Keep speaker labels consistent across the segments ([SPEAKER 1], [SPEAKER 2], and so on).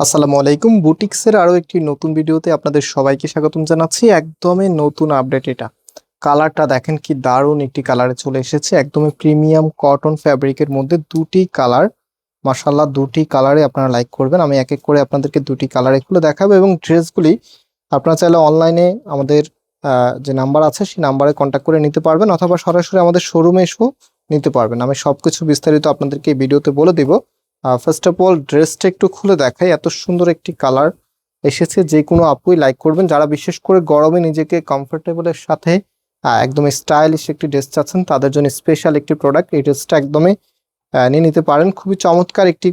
[SPEAKER 1] আসসালামু আলাইকুম। বুটিক্সের আরও একটি নতুন ভিডিওতে আপনাদের সবাইকে স্বাগতম জানাচ্ছি। একদমই নতুন আপডেট এটা। কালারটা দেখেন কি দারুণ একটি কালারে চলে এসেছে। একদমই প্রিমিয়াম কটন ফ্যাব্রিকের মধ্যে দুটি কালার। মাসাল্লাহ দুটি কালারে আপনারা লাইক করবেন। আমি এক এক করে আপনাদেরকে দুটি কালার এগুলো দেখাবো এবং ড্রেসগুলি আপনারা চাইলে অনলাইনে আমাদের যে নাম্বার আছে সেই নাম্বারে কন্ট্যাক্ট করে নিতে পারবেন অথবা সরাসরি আমাদের শোরুমে এসেও নিতে পারবেন। আমি সব কিছু বিস্তারিত আপনাদেরকে এই ভিডিওতে বলে দিব। ফার্স্ট অফ অল ড্রেসটা একটু খুলে দেখাই। এত সুন্দর একটি কালার এসেছে, যে কোনো আপুই লাইক করবেন। যারা বিশেষ করে গরমে নিজেকে কমফোর্টেবলের সাথে একদম স্টাইলিশ একটি ড্রেস চাচ্ছেন, তাদের জন্য স্পেশাল একটি প্রোডাক্ট এই ড্রেসটা একদমই নিয়ে নিতে পারেন। খুবই চমৎকার একটি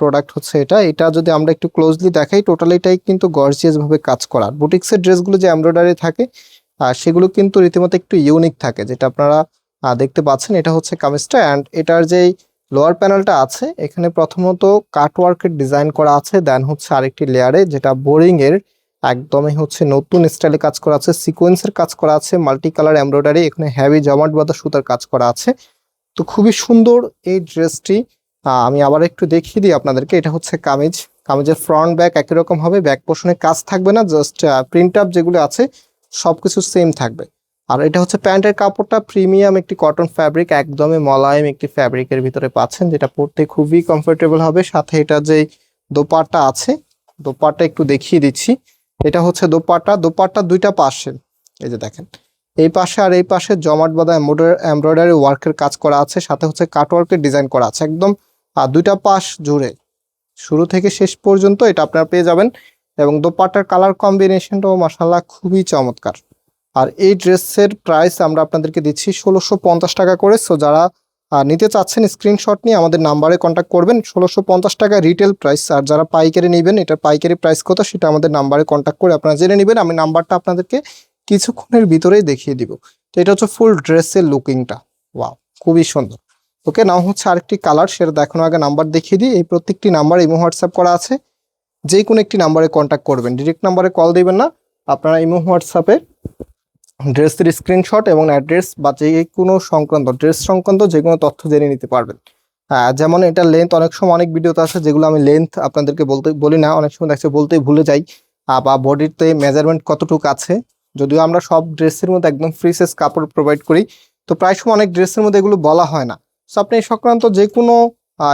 [SPEAKER 1] প্রোডাক্ট হচ্ছে এটা। এটা যদি আমরা একটু ক্লোজলি দেখাই টোটালি এটাই কিন্তু গর্জিয়াসভাবে কাজ করা। বুটিক্সের ড্রেসগুলো যে এমব্রয়ডারি থাকে সেগুলো কিন্তু রীতিমতো একটু ইউনিক থাকে, যেটা আপনারা দেখতে পাচ্ছেন। এটা হচ্ছে কামিজটা। অ্যান্ড এটার যেই লোয়ার প্যানেলটা আছে। এখানে প্রথমত কাটওয়ার্কের ডিজাইন করা আছে দেন হচ্ছে আরেকটি লেয়ারে যেটা বোরিং এর একদমই হচ্ছে নতুন স্টাইলে কাজ করা আছে সিকোয়েন্সের কাজ করা আছে মাল্টি কালার এমব্রয়ডারি এখানে হ্যাভি জমাট বাঁধা সুতার কাজ করা আছে। তো খুবই সুন্দর এই ড্রেসটি আমি আবার একটু দেখিয়ে দিই আপনাদেরকে, এটা হচ্ছে কামিজ। কামিজের ফ্রন্ট ব্যাক একই রকম হবে ব্যাক পোর্শনে কাজ থাকবে না জাস্ট প্রিন্ট আপ যেগুলো আছে, সবকিছু সেম থাকবে। আর এটা হচ্ছে প্যান্টের কাপড়টা প্রিমিয়াম একটি কটন ফ্যাব্রিক একদমই মলায়েম একটি ফ্যাব্রিকের ভিতরে পাচ্ছেন যেটা পরতে খুবই কমফোর্টেবল হবে। সাথে এটা যে দোপাট্টা আছে দোপাট্টা একটু দেখিয়ে দিচ্ছি। এটা হচ্ছে দোপাট্টা দোপাট্টা দুইটা পাশে। এই যে দেখেন এই পাশে আর এই পাশে জমাট বাঁধা এমব্রয়ডারি ওয়ার্কের কাজ করা আছে সাথে হচ্ছে কাটওয়ার্কের ডিজাইন করা আছে একদম আহ, দুইটা পাশ জুড়ে। শুরু থেকে শেষ পর্যন্ত এটা আপনারা পেয়ে যাবেন এবং দোপাট্টার কালার কম্বিনেশনটাও মাসাল্লাহ খুবই চমৎকার। আর এই ড্রেসের প্রাইস আমরা আপনাদেরকে দিচ্ছি ষোলোশো পঞ্চাশ টাকা করে। সো যারা নিতে চাচ্ছেন স্ক্রিনশট নিয়ে আমাদের নাম্বারে কন্ট্যাক্ট করবেন। ষোলোশো পঞ্চাশ টাকা রিটেল প্রাইস আর যারা পাইকারি নেবেন, এটা পাইকারি প্রাইস কত সেটা আমাদের নাম্বারে কন্ট্যাক্ট করে আপনারা জেনে নেবেন। আমি নাম্বারটা আপনাদেরকে কিছুক্ষণের ভিতরেই দেখিয়ে দিব। তো এটা হচ্ছে ফুল ড্রেসের লুকিংটা ওয়াও খুবই সুন্দর। ওকে নাও হচ্ছে আরেকটি কালার সেটা দেখানো আগে নাম্বার দেখিয়ে দিই। এই প্রত্যেকটি নাম্বার ইমো হোয়াটসঅ্যাপ করা আছে। যে কোনো একটি নাম্বারে কন্ট্যাক্ট করবেন। ডিরেক্ট নাম্বারে কল দিবেন না। আপনারা ইমো হোয়াটসঅ্যাপে ড্রেসের স্ক্রিনশট এবং অ্যাড্রেস বা যে কোনো সংক্রান্ত ড্রেস সংক্রান্ত যে কোনো তথ্য জেনে নিতে পারবেন। হ্যাঁ যেমন এটা লেন্থ অনেক সময় অনেক ভিডিওতে আছে যেগুলো আমি লেন্থ আপনাদেরকে বলতে, বলি না, অনেক সময় দেখছে বলতেই ভুলে যাই। বা বডিতে মেজারমেন্ট কতটুকু আছে, যদিও আমরা সব ড্রেসের মধ্যে একদম ফ্রি সাইজ কাপড় প্রোভাইড করি, তো প্রায় সময় অনেক ড্রেসের মধ্যে এগুলো বলা হয় না। সো আপনি এই সংক্রান্ত যে কোনো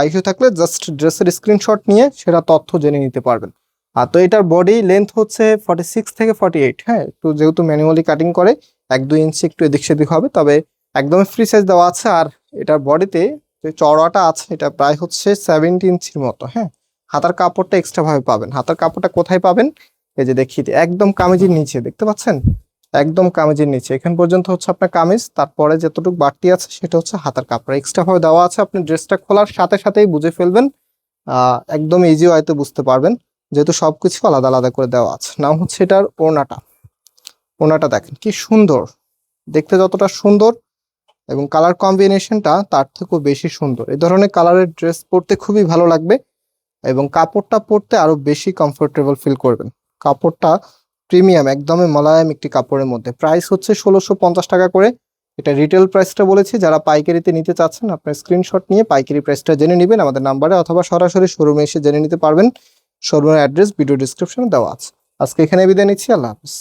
[SPEAKER 1] ইস্যু থাকলে জাস্ট ড্রেসের স্ক্রিনশট নিয়ে সেটা তথ্য জেনে নিতে পারবেন। আর তো এটার বডি লেন্থ হচ্ছে ফর্টি সিক্স থেকে ফর্টি এইট হ্যাঁ? একটু যেহেতু ম্যানুয়ালি কাটিং করে, এক দুই ইঞ্চি একটু এদিক সেদিক হবে, তবে একদমই ফ্রি সাইজ দেওয়া আছে। আর এটার বডিতে যে চড়াটা আছে, এটা প্রায় হচ্ছে সেভেন্টি ইঞ্চির মতো হ্যাঁ? হাতার কাপড়টা এক্সট্রাভাবে পাবেন। হাতার কাপড়টা কোথায় পাবেন? এই যে দেখিয়ে একদম কামিজের নিচে, দেখতে পাচ্ছেন? একদম কামিজের নিচে। এখান পর্যন্ত হচ্ছে আপনার কামিজ, তারপরে যতটুকু বাড়তি আছে সেটা হচ্ছে হাতার কাপড়। এক্সট্রাভাবে দেওয়া আছে, আপনি ড্রেসটা খোলার সাথে সাথেই বুঝে ফেলবেন। একদম ইজি হয়তো বুঝতে পারবেন। যেহেতু সব কিছু আলাদা আলাদা করে দেওয়া আছে। নাম হচ্ছে এটার ওড়নাটা। ওড়নাটা দেখেন, কি সুন্দর। দেখতে যতটা সুন্দর এবং কালার কম্বিনেশনটা তার থেকেও বেশি সুন্দর। এই ধরনের কালারের ড্রেস পরতে খুবই ভালো লাগবে এবং কাপড়টা পরতে আরও বেশি কমফোর্টেবল ফিল করবেন। কাপড়টা প্রিমিয়াম একদমই মোলায়েম একটি কাপড়ের মধ্যে। প্রাইস হচ্ছে ষোলোশো পঞ্চাশ টাকা করে। এটা রিটেল প্রাইসটা বলেছি। যারা পাইকারিতে নিতে চাচ্ছেন, আপনার স্ক্রিনশট নিয়ে পাইকারি প্রাইসটা জেনে নেবেন। আমাদের নাম্বারে অথবা সরাসরি শোরুমে এসে জেনে নিতে পারবেন। শোরুমের অ্যাড্রেস ভিডিও ডিসক্রিপশনে দেওয়া আছে। আজকে এখানে বিদায় নিচ্ছি আল্লাহ হাফিজ।